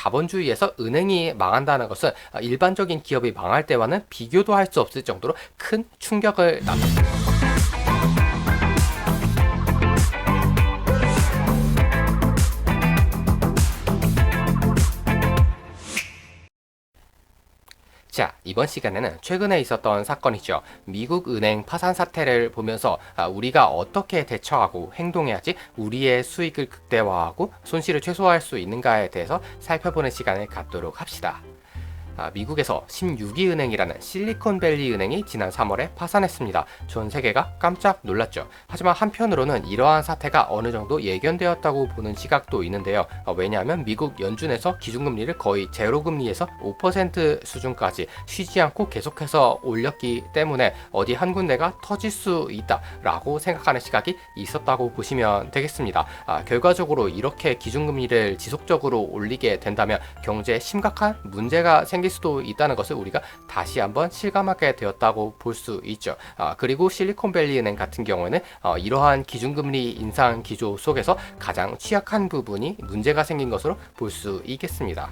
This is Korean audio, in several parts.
자본주의에서 은행이 망한다는 것은 일반적인 기업이 망할 때와는 비교도 할 수 없을 정도로 큰 충격을 남. 자, 이번 시간에는 최근에 있었던 사건이죠. 미국 은행 파산 사태를 보면서 아, 우리가 어떻게 대처하고 행동해야지 우리의 수익을 극대화하고 손실을 최소화할 수 있는가에 대해서 살펴보는 시간을 갖도록 합시다. 아, 미국에서 16위 은행이라는 실리콘밸리 은행이 지난 3월에 파산했습니다. 전 세계가 깜짝 놀랐죠. 하지만 한편으로는 이러한 사태가 어느 정도 예견되었다고 보는 시각도 있는데요. 어, 왜냐하면 미국 연준에서 기준금리를 거의 제로금리에서 5% 수준까지 쉬지 않고 계속해서 올렸기 때문에 어디 한 군데가 터질 수 있다라고 생각하는 시각이 있었다고 보시면 되겠습니다. 아, 결과적으로 이렇게 기준금리를 지속적으로 올리게 된다면 경제에 심각한 문제가 생길 수도 있다는 것을 우리가 다시 한번 실감하게 되었다고 볼 수 있죠. 아, 그리고 실리콘밸리 은행 같은 경우에는 어, 이러한 기준금리 인상 기조 속에서 가장 취약한 부분이 문제가 생긴 것으로 볼 수 있겠습니다.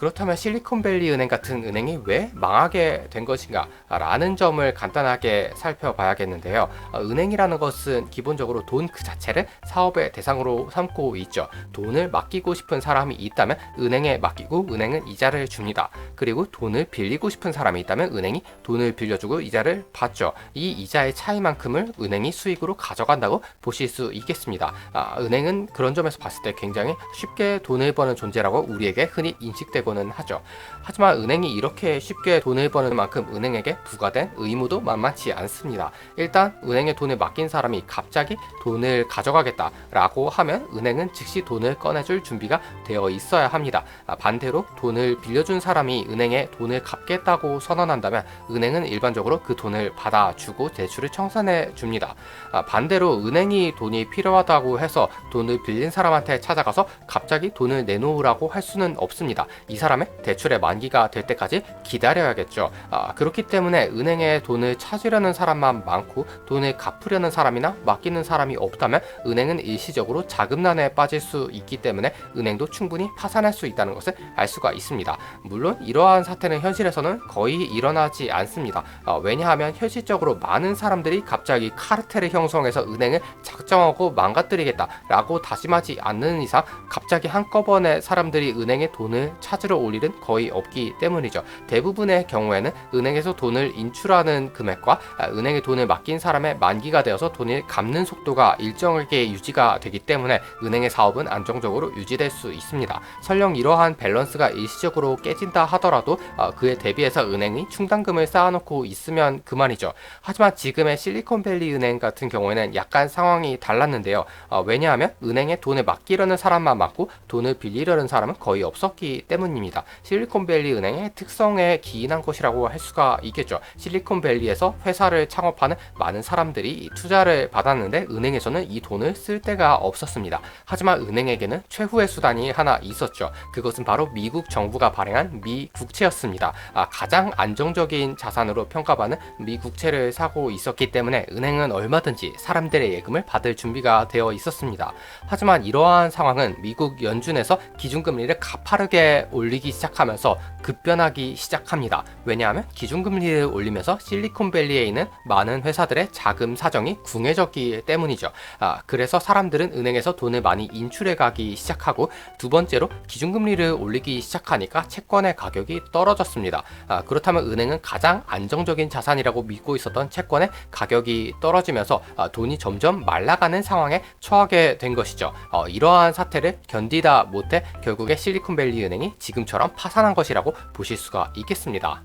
그렇다면 실리콘밸리 은행 같은 은행이 왜 망하게 된 것인가 라는 점을 간단하게 살펴봐야겠는데요. 어, 은행이라는 것은 기본적으로 돈 그 자체를 사업의 대상으로 삼고 있죠. 돈을 맡기고 싶은 사람이 있다면 은행에 맡기고 은행은 이자를 줍니다. 그리고 돈을 빌리고 싶은 사람이 있다면 은행이 돈을 빌려주고 이자를 받죠. 이 이자의 차이만큼을 은행이 수익으로 가져간다고 보실 수 있겠습니다. 아, 은행은 그런 점에서 봤을 때 굉장히 쉽게 돈을 버는 존재라고 우리에게 흔히 인식되고 되고는 하죠. 하지만 은행이 이렇게 쉽게 돈을 버는 만큼 은행에게 부과된 의무도 만만치 않습니다. 일단 은행에 돈을 맡긴 사람이 갑자기 돈을 가져가겠다라고 하면 은행은 즉시 돈을 꺼내줄 준비가 되어 있어야 합니다. 아, 반대로 돈을 빌려준 사람이 은행에 돈을 갚겠다고 선언한다면 은행은 일반적으로 그 돈을 받아주고 대출을 청산해 줍니다. 아, 반대로 은행이 돈이 필요하다고 해서 돈을 빌린 사람한테 찾아가서 갑자기 돈을 내놓으라고 할 수는 없습니다. 이 사람의 대출의 만기가 될 때까지 기다려야겠죠. 아, 그렇기 때문에 은행에 돈을 찾으려는 사람만 많고 돈을 갚으려는 사람이나 맡기는 사람이 없다면 은행은 일시적으로 자금난에 빠질 수 있기 때문에 은행도 충분히 파산할 수 있다는 것을 알 수가 있습니다. 물론 이러한 사태는 현실에서는 거의 일어나지 않습니다. 아, 왜냐하면 현실적으로 많은 사람들이 갑자기 카르텔을 형성해서 은행을 작정하고 망가뜨리겠다라고 다짐하지 않는 이상 갑자기 한꺼번에 사람들이 은행에 돈을 찾으려 스스로 올 일은 거의 없기 때문이죠. 대부분의 경우에는 은행에서 돈을 인출하는 금액과 아, 은행에 돈을 맡긴 사람의 만기가 되어서 돈을 갚는 속도가 일정하게 유지가 되기 때문에 은행의 사업은 안정적으로 유지될 수 있습니다. 설령 이러한 밸런스가 일시적으로 깨진다 하더라도 아, 그에 대비해서 은행이 충당금을 쌓아놓고 있으면 그만이죠. 하지만 지금의 실리콘밸리 은행 같은 경우에는 약간 상황이 달랐는데요. 아, 왜냐하면 은행에 돈을 맡기려는 사람만 맡고 돈을 빌리려는 사람은 거의 없었기 때문입니다. 은행입니다. 실리콘밸리 은행의 특성에 기인한 것이라고 할 수가 있겠죠. 실리콘밸리에서 회사를 창업하는 많은 사람들이 투자를 받았는데 은행에서는 이 돈을 쓸 데가 없었습니다. 하지만 은행에게는 최후의 수단이 하나 있었죠. 그것은 바로 미국 정부가 발행한 미 국채였습니다. 아, 가장 안정적인 자산으로 평가받는 미 국채를 사고 있었기 때문에 은행은 얼마든지 사람들의 예금을 받을 준비가 되어 있었습니다. 하지만 이러한 상황은 미국 연준에서 기준금리를 가파르게 올 올리기 시작하면서 급변하기 시작합니다. 왜냐하면 기준금리를 올리면서 실리콘밸리에 있는 많은 회사들의 자금 사정이 궁해졌기 때문이죠. 아, 그래서 사람들은 은행에서 돈을 많이 인출해 가기 시작하고 두 번째로 기준금리를 올리기 시작하니까 채권의 가격이 떨어졌습니다. 아, 그렇다면 은행은 가장 안정적인 자산이라고 믿고 있었던 채권의 가격이 떨어지면서 아, 돈이 점점 말라가는 상황에 처하게 된 것이죠. 어, 이러한 사태를 견디다 못해 결국에 실리콘밸리 은행이 지금 지금처럼 파산한 것이라고 보실 수가 있겠습니다.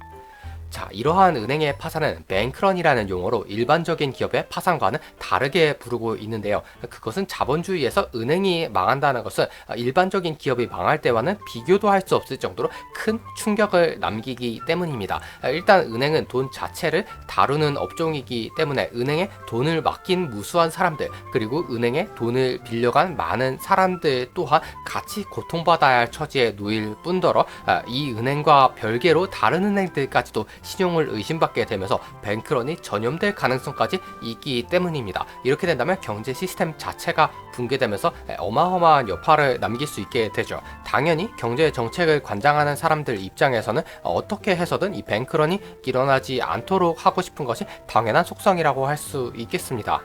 자, 이러한 은행의 파산은 뱅크런이라는 용어로 일반적인 기업의 파산과는 다르게 부르고 있는데요. 그것은 자본주의에서 은행이 망한다는 것은 일반적인 기업이 망할 때와는 비교도 할 수 없을 정도로 큰 충격을 남기기 때문입니다. 일단 은행은 돈 자체를 다루는 업종이기 때문에 은행에 돈을 맡긴 무수한 사람들 그리고 은행에 돈을 빌려간 많은 사람들 또한 같이 고통받아야 할 처지에 놓일 뿐더러 이 은행과 별개로 다른 은행들까지도 신용을 의심받게 되면서 뱅크런이 전염될 가능성까지 있기 때문입니다. 이렇게 된다면 경제 시스템 자체가 붕괴되면서 어마어마한 여파를 남길 수 있게 되죠. 당연히 경제 정책을 관장하는 사람들 입장에서는 어떻게 해서든 이 뱅크런이 일어나지 않도록 하고 싶은 것이 당연한 속성이라고 할 수 있겠습니다.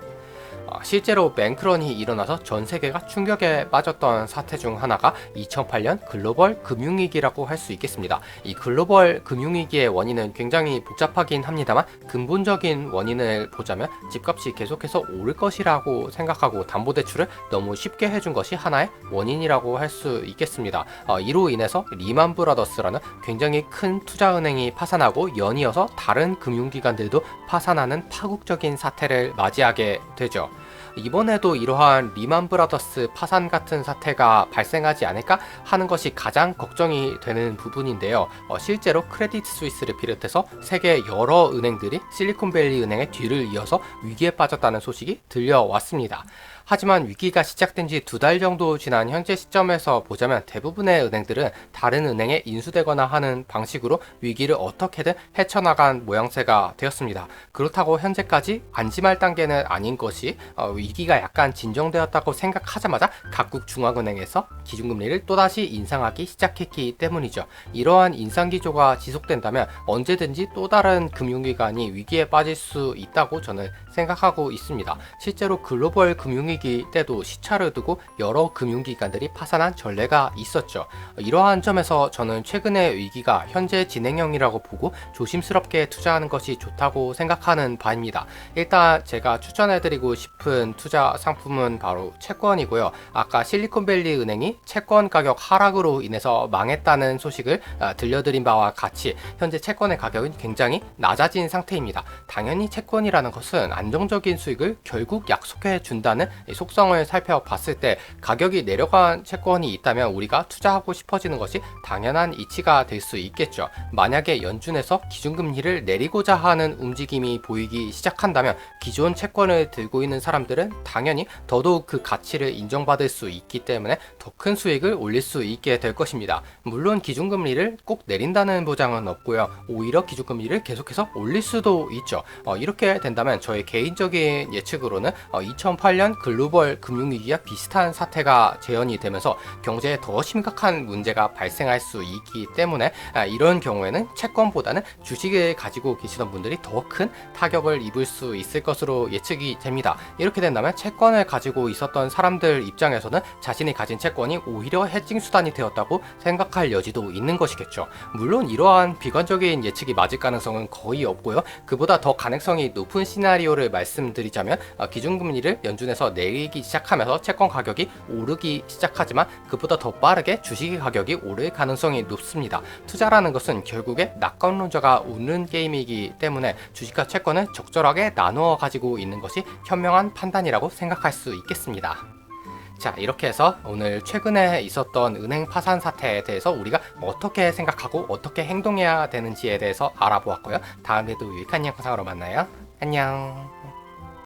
어, 실제로 뱅크런이 일어나서 전 세계가 충격에 빠졌던 사태 중 하나가 2008년 글로벌 금융위기라고 할 수 있겠습니다. 이 글로벌 금융위기의 원인은 굉장히 복잡하긴 합니다만 근본적인 원인을 보자면 집값이 계속해서 오를 것이라고 생각하고 담보대출을 너무 쉽게 해준 것이 하나의 원인이라고 할 수 있겠습니다. 어, 이로 인해서 리만 브라더스라는 굉장히 큰 투자은행이 파산하고 연이어서 다른 금융기관들도 파산하는 파국적인 사태를 맞이하게 되죠. 이번에도 이러한 리만 브라더스 파산 같은 사태가 발생하지 않을까 하는 것이 가장 걱정이 되는 부분인데요. 어, 실제로 크레디트 스위스를 비롯해서 세계 여러 은행들이 실리콘밸리 은행의 뒤를 이어서 위기에 빠졌다는 소식이 들려왔습니다. 하지만 위기가 시작된 지 두 달 정도 지난 현재 시점에서 보자면 대부분의 은행들은 다른 은행에 인수되거나 하는 방식으로 위기를 어떻게든 헤쳐나간 모양새가 되었습니다. 그렇다고 현재까지 안심할 단계는 아닌 것이 어, 위기가 약간 진정되었다고 생각하자마자 각국 중앙은행에서 기준금리를 또다시 인상하기 시작했기 때문이죠. 이러한 인상 기조가 지속된다면 언제든지 또 다른 금융기관이 위기에 빠질 수 있다고 저는 생각하고 있습니다. 실제로 글로벌 금융위 기 때도 시차를 두고 여러 금융기관들이 파산한 전례가 있었죠. 이러한 점에서 저는 최근의 위기가 현재 진행형이라고 보고 조심스럽게 투자하는 것이 좋다고 생각하는 바입니다. 일단 제가 추천해드리고 싶은 투자 상품은 바로 채권이고요. 아까 실리콘밸리 은행이 채권 가격 하락으로 인해서 망했다는 소식을 아, 들려드린 바와 같이 현재 채권의 가격은 굉장히 낮아진 상태입니다. 당연히 채권이라는 것은 안정적인 수익을 결국 약속해 준다는 속성을 살펴봤을 때 가격이 내려간 채권이 있다면 우리가 투자하고 싶어지는 것이 당연한 이치가 될 수 있겠죠. 만약에 연준에서 기준금리를 내리고자 하는 움직임이 보이기 시작한다면 기존 채권을 들고 있는 사람들은 당연히 더더욱 그 가치를 인정받을 수 있기 때문에 더 큰 수익을 올릴 수 있게 될 것입니다. 물론 기준금리를 꼭 내린다는 보장은 없고요. 오히려 기준금리를 계속해서 올릴 수도 있죠. 어, 이렇게 된다면 저의 개인적인 예측으로는 어, 2008년 글로벌 금융위기와 비슷한 사태가 재현이 되면서 경제에 더 심각한 문제가 발생할 수 있기 때문에 아, 이런 경우에는 채권보다는 주식을 가지고 계시던 분들이 더 큰 타격을 입을 수 있을 것으로 예측이 됩니다. 이렇게 된다면 채권을 가지고 있었던 사람들 입장에서는 자신이 가진 채권이 오히려 해칭 수단이 되었다고 생각할 여지도 있는 것이겠죠. 물론 이러한 비관적인 예측이 맞을 가능성은 거의 없고요. 그보다 더 가능성이 높은 시나리오를 말씀드리자면 어, 기준금리를 연준에서 내리기 시작하면서 채권 가격이 오르기 시작하지만 그보다 더 빠르게 주식 가격이 오를 가능성이 높습니다. 투자라는 것은 결국에 낙관론자가 웃는 게임이기 때문에 주식과 채권을 적절하게 나누어 가지고 있는 것이 현명한 판단이라고 생각할 수 있겠습니다. 자, 이렇게 해서 오늘 최근에 있었던 은행 파산 사태에 대해서 우리가 어떻게 생각하고 어떻게 행동해야 되는지에 대해서 알아보았고요. 다음에도 유익한 영상으로 만나요. 안녕.